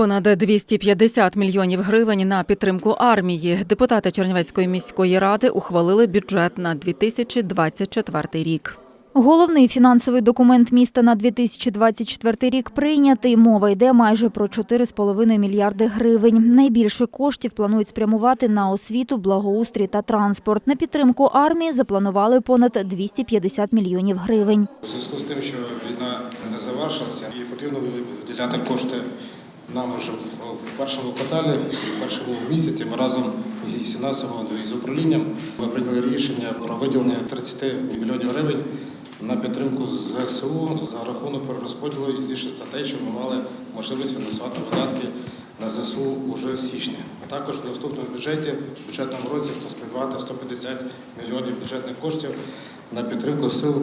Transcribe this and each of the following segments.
Понад 250 мільйонів гривень на підтримку армії. Депутати Чернівецької міської ради ухвалили бюджет на 2024 рік. Головний фінансовий документ міста на 2024 рік прийнятий. Мова йде майже про 4,5 мільярди гривень. Найбільше коштів планують спрямувати на освіту, благоустрій та транспорт. На підтримку армії запланували понад 250 мільйонів гривень. У зв'язку з тим, що війна не завершилася, і потрібно виділяти кошти нам вже в, першому кварталі, в першому місяці. Ми разом із фінансовим з управлінням ми прийняли рішення про виділення 30 мільйонів гривень на підтримку ЗСУ за рахунок перерозподілу із ті статей, щоб ми мали можливість фінансувати видатки на ЗСУ уже з січня. А також в наступному бюджеті, в бюджетному році, хто спрямувати 150 мільйонів бюджетних коштів на підтримку сил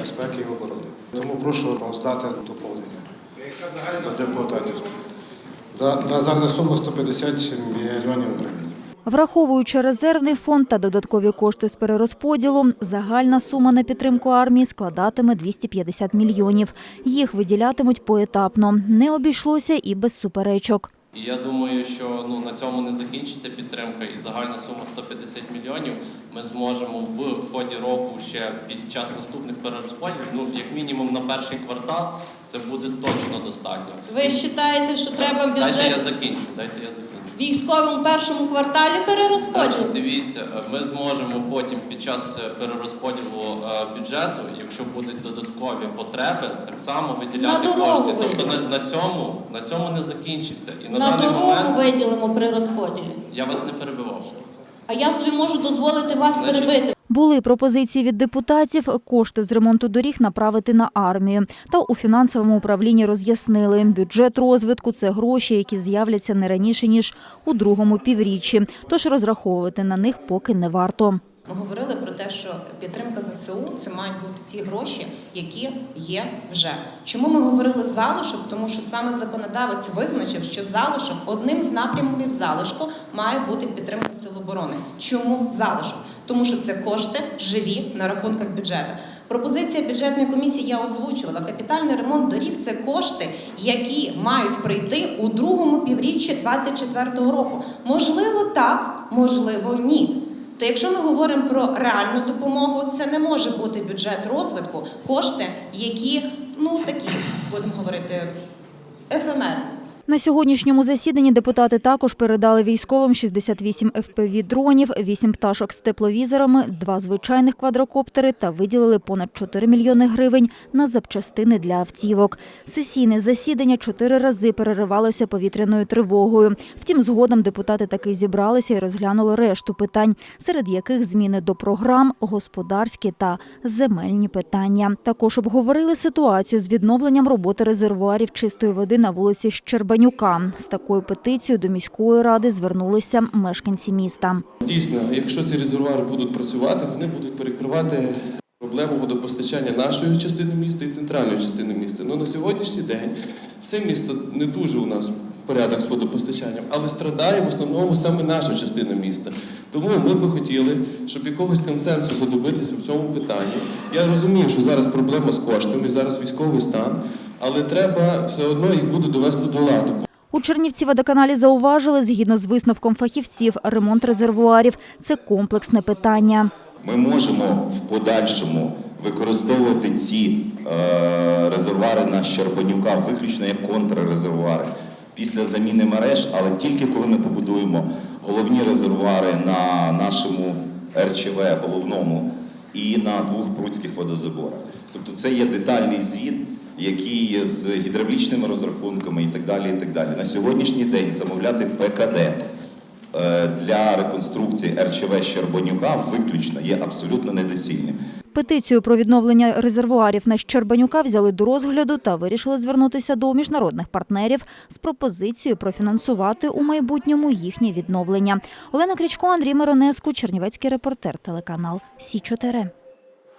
безпеки і оборони. Тому прошу роздати доповнення до депутатів. Загальна сума 150 мільйонів гривень. Враховуючи резервний фонд та додаткові кошти з перерозподілу, загальна сума на підтримку армії складатиме 250 мільйонів. Їх виділятимуть поетапно. Не обійшлося і без суперечок. І я думаю, що ну на цьому не закінчиться підтримка, і загальна сума 150 мільйонів ми зможемо в ході року ще під час наступних перерозподілів, ну як мінімум на перший квартал, це буде точно достатньо. Ви вважаєте, що треба Дайте я закінчу. Дайте я закінчу. Військовому першому кварталі перерозподіл? дивіться, е, ми зможемо потім під час е, перерозподілу е, бюджету, якщо будуть додаткові потреби, так само виділяти На дорогу кошти. Тобто на, на цьому на цьому не закінчиться. І на, На дорогу момент виділимо при розподілі. я вас не перебивав. А я собі можу дозволити вас перебити. Були пропозиції від депутатів кошти з ремонту доріг направити на армію. Та у фінансовому управлінні роз'яснили, бюджет розвитку це гроші, які з'являться не раніше ніж у другому півріччі. Тож розраховувати на них поки не варто. Ми говорили про те, що підтримка ЗСУ це мають бути ті гроші, які є вже. Чому ми говорили залишок? Тому що саме законодавець визначив, що залишок одним з напрямків залишку має бути підтримка сил оборони. Чому залишок? Тому що це кошти живі на рахунках бюджету. Пропозиція бюджетної комісії я озвучувала. Капітальний ремонт доріг це кошти, які мають прийти у другому півріччі 2024 року. Можливо, так, можливо, ні. То якщо ми говоримо про реальну допомогу, це не може бути бюджет розвитку, кошти, які ну такі будемо говорити ефемерні. На сьогоднішньому засіданні депутати також передали військовим 68 FPV дронів, 8 пташок з тепловізорами, 2 звичайних квадрокоптери та виділили понад 4 мільйони гривень на запчастини для автівок. Сесійне засідання чотири рази переривалося повітряною тривогою. Втім, згодом депутати таки зібралися і розглянули решту питань, серед яких зміни до програм, господарські та земельні питання. Також обговорили ситуацію з відновленням роботи резервуарів чистої води на вулиці Щербанюка. З такою петицією до міської ради звернулися мешканці міста. Дійсно, якщо ці резервуари будуть працювати, вони будуть перекривати проблему водопостачання нашої частини міста і центральної частини міста. Ну на сьогоднішній день все місто не дуже у нас порядок з водопостачанням, але страдає в основному саме наша частина міста. Тому ми би хотіли, щоб якогось консенсусу добитися в цьому питанні. Я розумію, що зараз проблема з коштами, зараз військовий стан, але треба все одно їх буде довести до ладу. У Чернівці водоканалі зауважили, згідно з висновком фахівців, ремонт резервуарів – це комплексне питання. Ми можемо в подальшому використовувати ці е, резервуари на Щербанюка виключно як контррезервуари після заміни мереж, але тільки коли ми побудуємо головні резервуари на нашому РЧВ головному і на двох прудських водозаборах. Тобто це є детальний звіт, який є з гідравлічними розрахунками і так далі. І так далі. На сьогоднішній день замовляти ПКД е, для реконструкції РЧВ Щербанюка виключно є абсолютно недоцільним. Петицію про відновлення резервуарів на Щербанюка взяли до розгляду та вирішили звернутися до міжнародних партнерів з пропозицією профінансувати у майбутньому їхнє відновлення. Олена Крічко, Андрій Миронеску, Чернівецький репортер, телеканал Сі 4